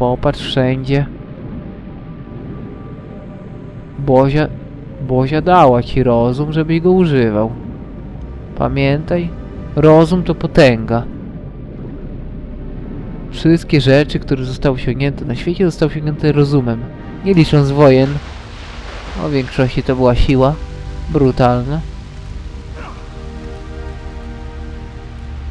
popatrz wszędzie. Bozia, Bozia dała ci rozum, żebyś go używał. Pamiętaj, rozum to potęga. Wszystkie rzeczy, które zostały osiągnięte na świecie, zostały osiągnięte rozumem. Nie licząc wojen. O większości to była siła. Brutalna.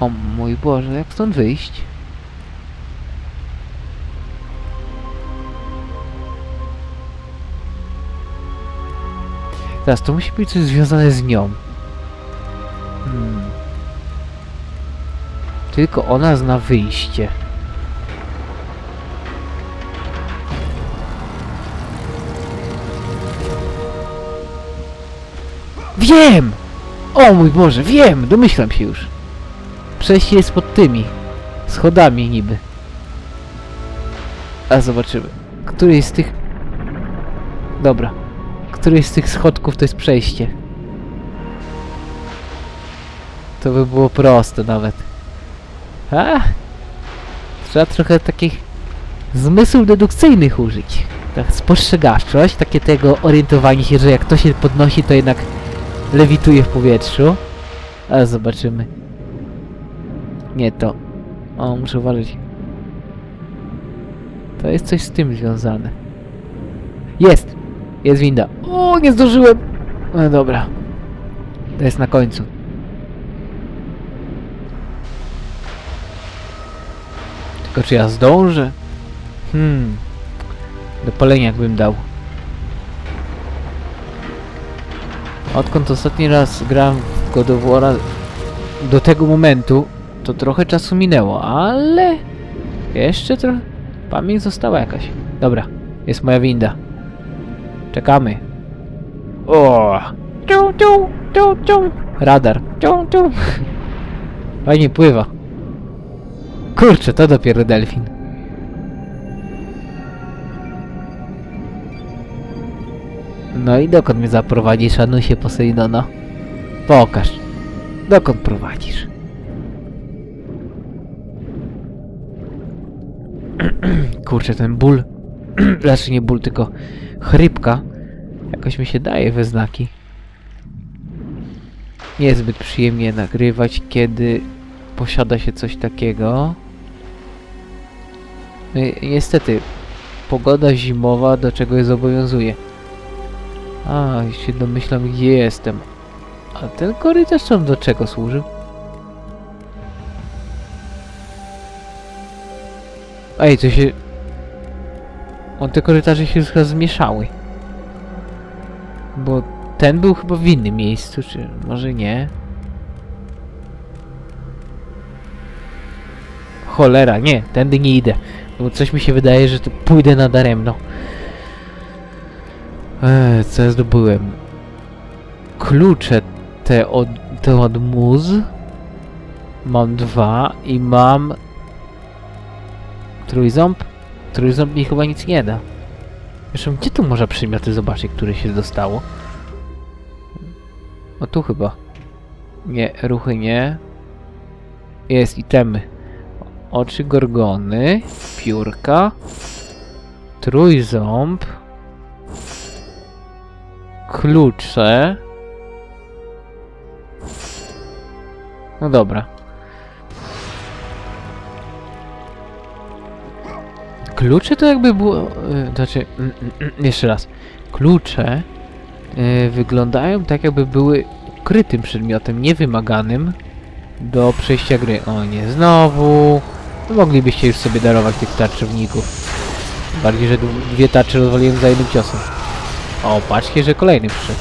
O mój Boże, jak stąd wyjść? Teraz to musi być coś związane z nią. Hmm. Tylko ona zna wyjście. Wiem! O mój Boże, wiem! Domyślam się już. Przejście jest pod tymi schodami niby. A zobaczymy. Który z tych... Dobra. Który z tych schodków to jest przejście? To by było proste nawet. A? Trzeba trochę takich zmysłów dedukcyjnych użyć. Tak, spostrzegawczość, takie tego orientowanie się, że jak to się podnosi, to jednak lewituje w powietrzu. Ale zobaczymy. Nie to. O, muszę uważać. To jest coś z tym związane. Jest! Jest winda. O, nie zdążyłem! No dobra. To jest na końcu. Tylko czy ja zdążę? Hmm. Do palenia bym dał. Odkąd ostatni raz grałem w God of War'a do tego momentu, to trochę czasu minęło, ale jeszcze trochę pamięć została jakaś. Dobra, jest moja winda. Czekamy. O! Radar. Ciu, ciu. Fajnie pływa. Kurczę, to dopiero delfin. No i dokąd mnie zaprowadzisz, Anusie Poseidona? Pokaż. Dokąd prowadzisz? Kurczę, ten ból... znaczy nie ból, tylko chrypka. Jakoś mi się daje we znaki. Niezbyt przyjemnie nagrywać, kiedy posiada się coś takiego. No i niestety, pogoda zimowa do czegoś zobowiązuje. A, się domyślam, gdzie jestem. A ten korytarz tam do czego służył? Ej, to się... O, te korytarze się chyba zmieszały. Bo ten był chyba w innym miejscu, czy może nie? Cholera, nie, tędy nie idę. Bo coś mi się wydaje, że tu pójdę na daremno. Eee, co ja zdobyłem? Klucze te od, te od muz. Mam dwa i mam... Trójząb? Trójząb mi chyba nic nie da. Zresztą, gdzie tu można przedmioty zobaczyć, które się dostało? O, tu chyba. Nie, ruchy nie. Jest itemy. Oczy gorgony, piórka, trójząb, klucze. No dobra. Klucze to jakby było... Yy, znaczy, mm, mm, jeszcze raz. Klucze yy, wyglądają tak jakby były ukrytym przedmiotem, niewymaganym do przejścia gry. O nie, znowu... No moglibyście już sobie darować tych tarczowników. Bardziej, że dwie tarcze rozwaliłem za jednym ciosem. O, patrzcie, że kolejny przyszedł.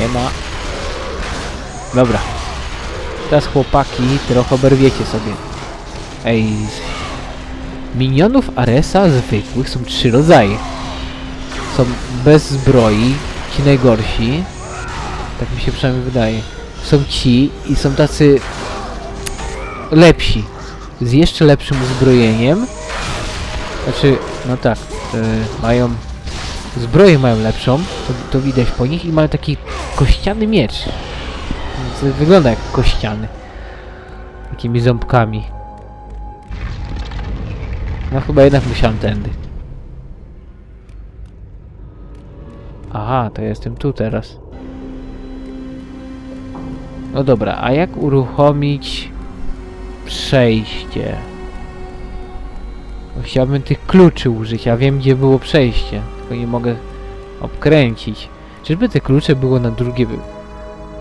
Nie ma. Dobra. Teraz chłopaki trochę oberwiecie sobie. Ej. Minionów Aresa zwykłych są trzy rodzaje. Są bez zbroi, ci najgorsi. Tak mi się przynajmniej wydaje. Są ci i są tacy lepsi. Z jeszcze lepszym uzbrojeniem. Znaczy, no tak, yy, mają zbroję mają lepszą, to, to, widać po nich i mają taki kościany miecz. Więc wygląda jak kościany. Takimi ząbkami. No chyba jednak musiałem tędy. Aha, to jestem tu teraz. No dobra, a jak uruchomić przejście? Bo chciałbym tych kluczy użyć, a wiem gdzie było przejście, tylko nie mogę obkręcić. Czyżby te klucze było na drugie...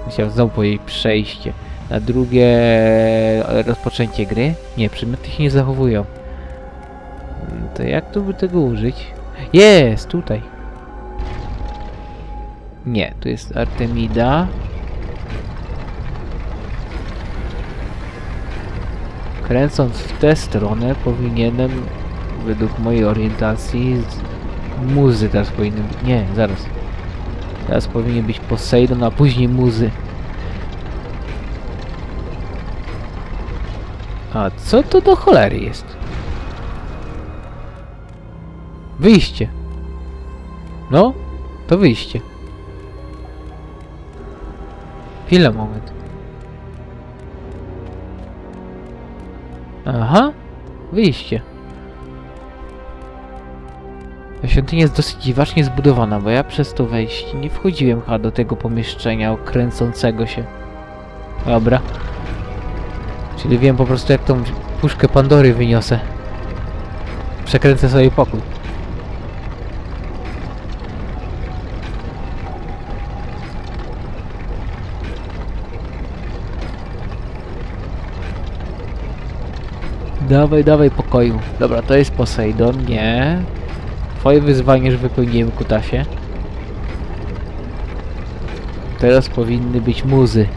Chciałem znowu powiedzieć przejście. Na drugie e, rozpoczęcie gry? Nie, przedmioty się nie zachowują. To jak tu by tego użyć? Jest, tutaj. Nie, tu jest Artemida. Kręcąc w tę stronę powinienem, według mojej orientacji, muzy teraz powinny być. Nie, zaraz. Teraz powinien być Poseidon, a później muzy. A co to do cholery jest? Wyjście. No, to wyjście. Chwila, moment. Aha, wyjście. Ta świątynia jest dosyć dziwacznie zbudowana, bo ja przez to wejście nie wchodziłem chyba do tego pomieszczenia kręcącego się. Dobra. Czyli wiem po prostu jak tą puszkę Pandory wyniosę. Przekręcę sobie pokój. Dawaj, dawaj pokoju. Dobra, to jest Poseidon, nie. Twoje wyzwanie już wypełniłem, kutasie. Teraz powinny być muzy.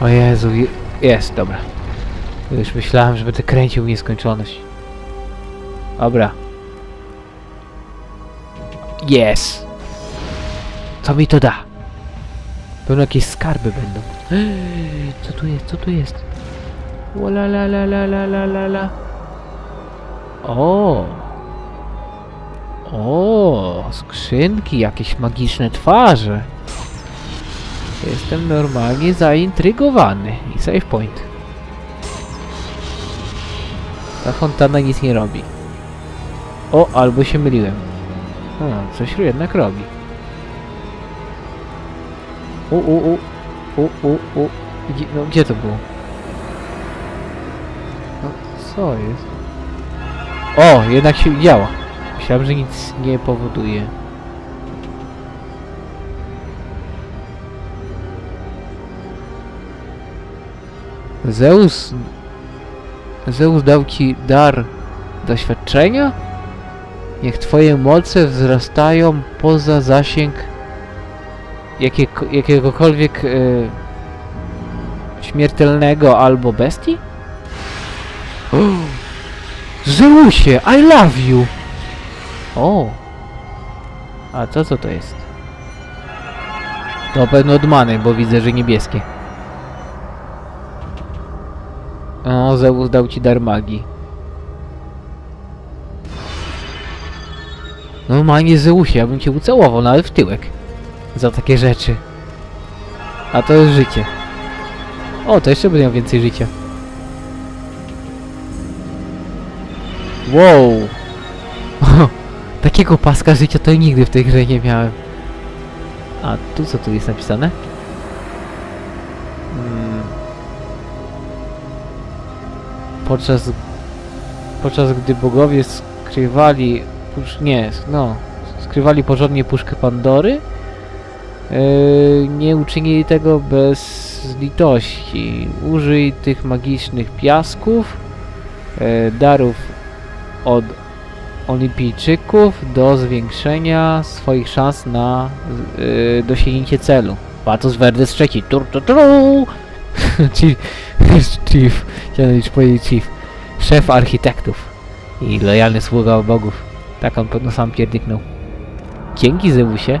O Jezu, je- jest, dobra. Już myślałem, że będę kręcił nieskończoność. Dobra. Yes! Co mi to da? Pewno jakieś skarby będą. Co tu jest? Co tu jest? Ła la la la la la la la. O! O! Skrzynki, jakieś magiczne twarze. Jestem normalnie zaintrygowany. I save point. Ta fontana nic nie robi. O, albo się myliłem. A, coś jednak robi. U, u, u, u, u, u. Gdzie, no, gdzie to było? No, co jest? O, jednak się działa. Myślałem, że nic nie powoduje. Zeus... Zeus dał ci dar doświadczenia? Niech twoje moce wzrastają poza zasięg jakiego, jakiegokolwiek e, śmiertelnego albo bestii? O! Zeusie, I love you! O! A to co to jest? To pewno od many, bo widzę, że niebieskie. O, Zeus dał ci dar magii. Normalnie Zeusie, ja bym cię ucałował, nawet w tyłek. Za takie rzeczy. A to jest życie. O, to jeszcze będę miał więcej życia. Wow! Takiego paska życia to nigdy w tej grze nie miałem. A tu co tu jest napisane? Mm. Podczas... Podczas gdy bogowie skrywali... pusz- Nie, no... Skrywali porządnie puszkę Pandory, Yy, nie uczynili tego bez litości. Użyj tych magicznych piasków, yy, darów od olimpijczyków do zwiększenia swoich szans na yy, dosięgnięcie celu. Patos Verdes trzeci. Tur, tur, tur. chief, chief, chciałem powiedzieć chief. Szef architektów i lojalny sługa bogów. Tak on pewno sam pierdyknął. Dzięki Zeusie.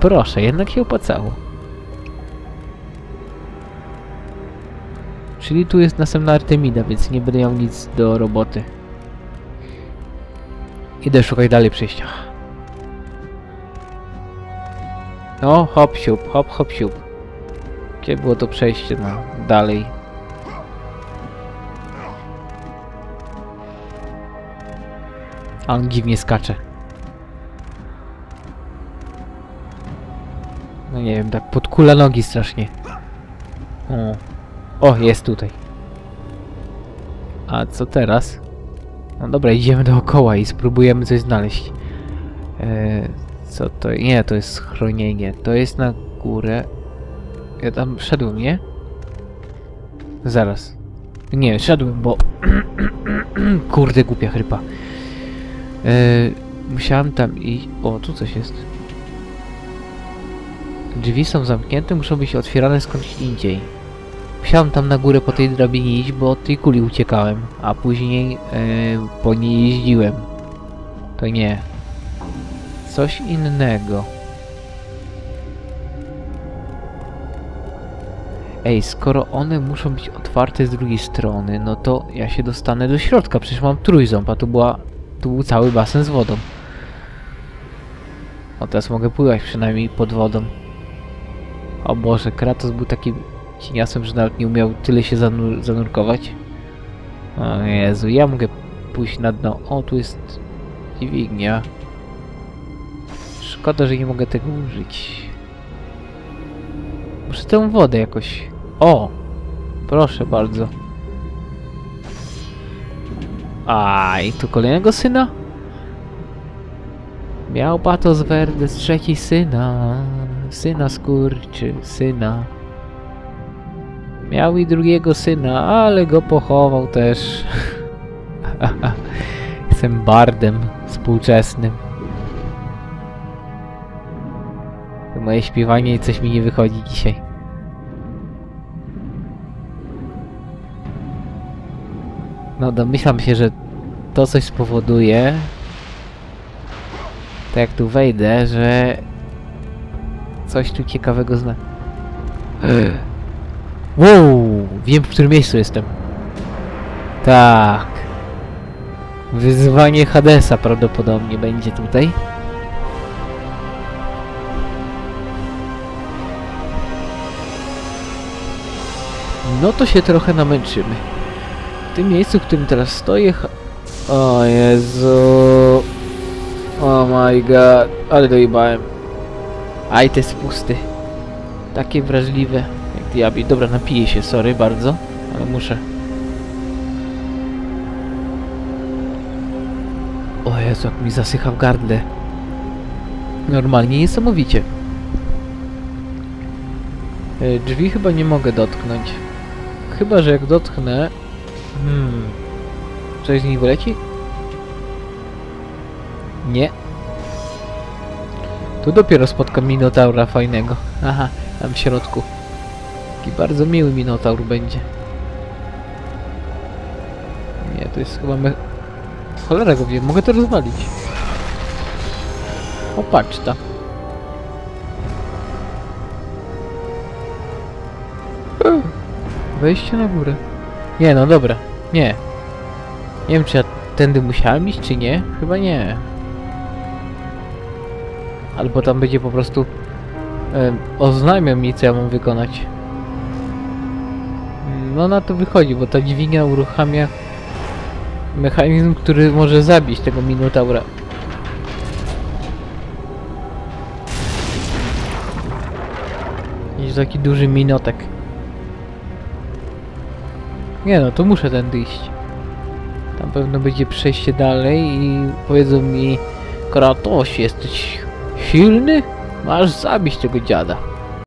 Proszę, jednak się opłacało. Czyli tu jest następna Artemida, więc nie będę miał nic do roboty. Idę szukać dalej przejścia. No, hop siup, hop hop siup. Gdzie było to przejście na dalej? A on dziwnie skacze. No nie wiem, tak podkula nogi strasznie. O, o jest tutaj. A co teraz? No dobra, idziemy dookoła i spróbujemy coś znaleźć. Eee, co to? Nie, to jest schronienie. To jest na górę. Ja tam szedłem, nie? Zaraz. Nie, szedłem, bo... Kurde, głupia chrypa. Eee, musiałem tam iść... O, tu coś jest. Drzwi są zamknięte, muszą być otwierane skądś indziej. Musiałem tam na górę po tej drabinie iść, bo od tej kuli uciekałem, a później e, po niej jeździłem. To nie. Coś innego. Ej, skoro one muszą być otwarte z drugiej strony, no to ja się dostanę do środka, przecież mam trójząb, a tu była... tu był cały basen z wodą. O, teraz mogę pływać przynajmniej pod wodą. O Boże, Kratos był taki cieniasem, że nawet nie umiał tyle się zanur zanurkować. O Jezu, ja mogę pójść na dno. O, tu jest dźwignia. Szkoda, że nie mogę tego użyć. Muszę tę wodę jakoś... O! Proszę bardzo. A i tu kolejnego syna? Miał Patos Verdes trzeci syna. Syna skurczy, syna. Miał i drugiego syna, ale go pochował też. Jestem bardem współczesnym. To moje śpiewanie coś mi nie wychodzi dzisiaj. No domyślam się, że to coś spowoduje, tak jak tu wejdę, że coś tu ciekawego zna. Wow, wiem w którym miejscu jestem. Tak. Wyzwanie Hadesa prawdopodobnie będzie tutaj. No to się trochę namęczymy. Tym miejscu, w którym teraz stoję... O Jezu... Oh my god, ale dojebałem. Aj, te spusty. Takie wrażliwe. Jak diabli. Dobra, napiję się, sorry bardzo, ale muszę. O Jezu, jak mi zasycha w gardle. Normalnie, niesamowicie. E, Drzwi chyba nie mogę dotknąć. Chyba, że jak dotknę... Hmm... Coś z nich wyleci? Nie. Tu dopiero spotkam Minotaura fajnego. Aha, tam w środku. Taki bardzo miły Minotaur będzie. Nie, to jest chyba me... Cholera go wie, mogę to rozwalić. O, patrz ta. Wejście na górę. Nie, no dobra. Nie. Nie wiem, czy ja tędy musiałem iść, czy nie? Chyba nie. Albo tam będzie po prostu e, oznajmiał mi, co ja mam wykonać. No na to wychodzi, bo ta dźwignia uruchamia mechanizm, który może zabić tego Minotaura. Jest taki duży minotek. Nie no, to muszę tędy iść. Tam pewno będzie przejście dalej i powiedzą mi Kratos, jesteś silny? Masz zabić tego dziada.